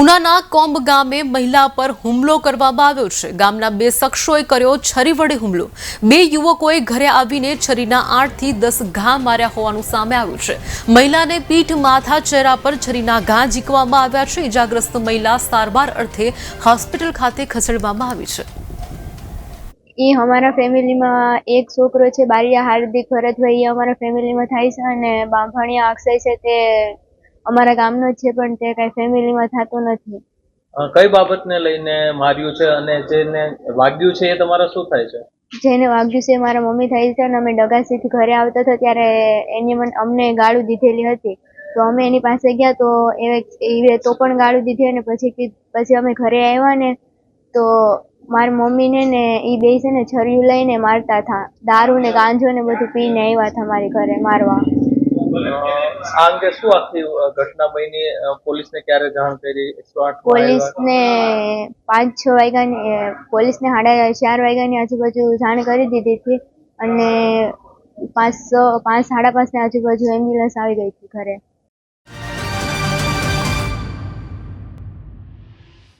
ઉનાના કોંબ ગામે મહિલા પર હુમલો કરવામાં આવ્યો છે. ગામના બે શખ્સોએ કર્યો છરી વડે હુમલો. બે યુવકોએ ઘરે આવીને છરીના આઠથી દસ ઘા માર્યા હોવાનું સામે આવ્યું છે. મહિલાને પીઠ, માથા, ચહેરા પર છરીના ઘા ઝીકવામાં આવ્યા છે. ઇજાગ્રસ્ત મહિલા સારવાર અર્થે હોસ્પિટલ ખાતે ખસેડવામાં આવી છે. એ અમારા ફેમિલીમાં એક છોકરો છે, બારિયા હાર્દિક ભરતભાઈ એ અમારા ફેમિલીમાં થાય છે અને બાંભણિયા અક્ષય છે તે અમારા ગામનો છે પણ તે કાંઈ ફેમિલીમાં થતો નથી. અ, કઈ બાબતને લઈને માર્યું છે અને જેને વાગ્યું છે એ તમારા શું થાય છે? જેને વાગ્યું છે મારા મમ્મી થઈ છે અને અમે ડગાસીથી ઘરે આવતા હતા ત્યારે એની મને અમને ગાળું દીધેલી હતી. તો અમે એની પાસે ગયા તો એ એ તો પણ ગાળું દીધી અને પછી પછી અમે ઘરે આવ્યા ને તો મારી મમ્મીને ને એ બે છે ને છર્યું લઈને મારતા હતા. દારૂ ને ગાંજો ને બધું પીને આવ્યા હતા મારી ઘરે મારવા. આ શું આખી ઘટના બની? પોલીસને ક્યારે જાણ કરી? પોલીસને પાંચ છ વાગ્યાની પોલીસ પોલીસને સાડા ચાર વાગ્યાની આજુબાજુ જાણ કરી દીધી હતી અને પાંચ સો, પાંચ, સાડા પાંચની આજુબાજુ એમ્બ્યુલન્સ આવી ગઈ હતી ઘરે.